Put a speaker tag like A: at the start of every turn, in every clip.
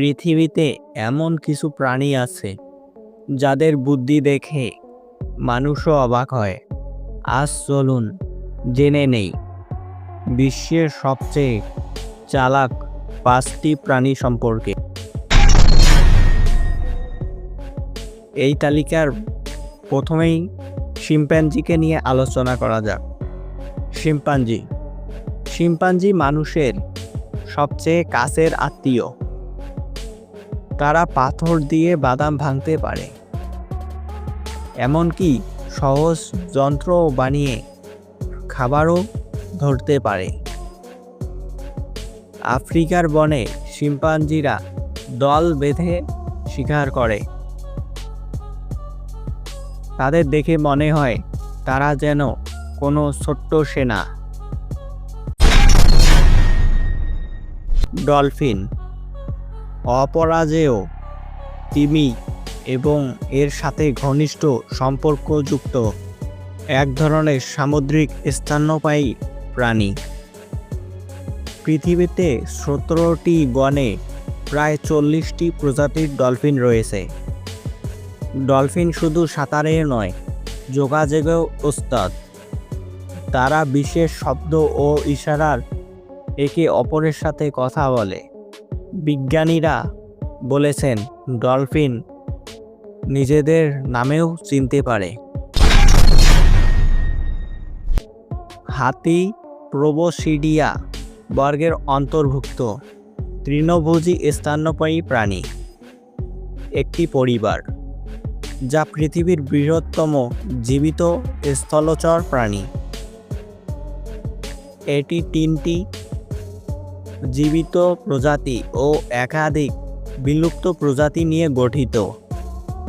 A: পৃথিবীতে এমন কিছু প্রাণী আছে, যাদের বুদ্ধি দেখে মানুষও অবাক হয়। আজ চলুন জেনে নেই, বিশ্বের সবচেয়ে চালাক পাঁচটি প্রাণী সম্পর্কে। এই তালিকার প্রথমেই শিম্প্যাঞ্জিকে নিয়ে আলোচনা করা যাক। শিম্পাঞ্জি শিম্পাঞ্জি মানুষের সবচেয়ে কাছের আত্মীয়। তারা পাথর দিয়ে বাদাম ভাঙতে পারে। এমনকি সহজ যন্ত্র বানিয়ে খাবারও ধরতে পারে। আফ্রিকার বনে শিম্পাঞ্জিরা দল বেঁধে শিকার করে। তাদের দেখে মনে হয় তারা যেন কোনো ছোট্ট সেনা। ডলফিন অপরাজেয়, তিমি এবং এর সাথে ঘনিষ্ঠ সম্পর্কযুক্ত এক ধরনের সামুদ্রিক স্তন্যপায়ী প্রাণী। পৃথিবীতে সতেরোটি বনে প্রায় চল্লিশটি প্রজাতির ডলফিন রয়েছে। ডলফিন শুধু সাঁতারে নয়, যোগাযোগেও ওস্তাদ। তারা বিশেষ শব্দ ও ইশারার একে অপরের সাথে কথা বলে। বিজ্ঞানীরা বলেছেন, ডলফিন নিজেদের নামেও চিনতে পারে। হাতি প্রোবোসিডিয়া বর্গের অন্তর্ভুক্ত। তৃণভোজী স্তন্যপায়ী প্রাণী। একটি পরিবার, যা পৃথিবীর বৃহত্তম জীবিত স্থলচর প্রাণী। এটি তিনটি জীবিত প্রজাতি ও একাধিক বিলুপ্ত প্রজাতি নিয়ে গঠিত।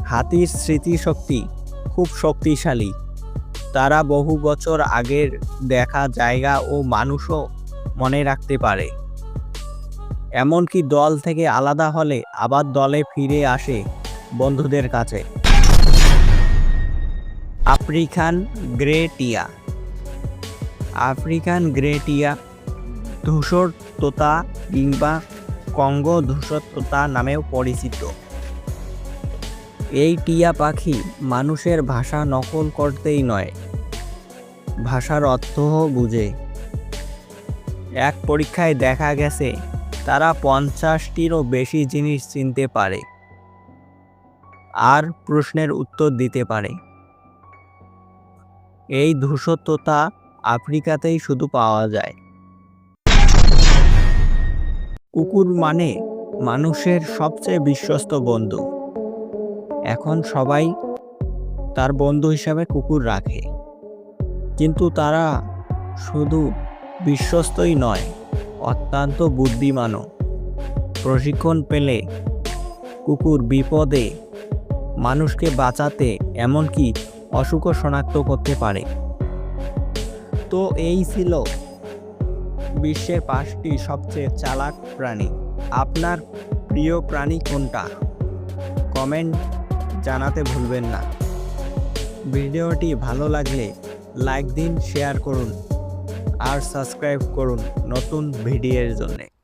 A: হাতির স্মৃতিশক্তি খুব শক্তিশালী। তারা বহু বছর আগের দেখা জায়গা ও মানুষও মনে রাখতে পারে। এমনকি দল থেকে আলাদা হলে আবার দলে ফিরে আসে বন্ধুদের কাছে। আফ্রিকান গ্রেটিয়া। আফ্রিকান গ্রে টিয়া ধূসর তোতা কিংবা কঙ্গো ধূসর তোতা নামেও পরিচিত। এই টিয়া পাখি মানুষের ভাষা নকল করতেই নয়, ভাষার অর্থও বুঝে। এক পরীক্ষায় দেখা গেছে, তারা পঞ্চাশটিরও বেশি জিনিস চিনতে পারে আর প্রশ্নের উত্তর দিতে পারে। এই ধূসরতা আফ্রিকাতেই শুধু পাওয়া যায়। কুকুর মানে মানুষের সবচেয়ে বিশ্বস্ত বন্ধু। এখন সবাই তার বন্ধু হিসাবে কুকুর রাখে। কিন্তু তারা শুধু বিশ্বস্তই নয়, অত্যন্ত বুদ্ধিমানও। প্রশিক্ষণ পেলে কুকুর বিপদে মানুষকে বাঁচাতে এমনকি অসুখও শনাক্ত করতে পারে। তো এই ছিল বিশ্বের পাঁচটি সবচেয়ে চালাক প্রাণী। আপনার প্রিয় প্রাণী কোনটা? কমেন্ট জানাতে ভুলবেন না। ভিডিওটি ভালো লাগলে লাইক দিন, শেয়ার করুন, আর সাবস্ক্রাইব করুন নতুন ভিডিওর জন্যে।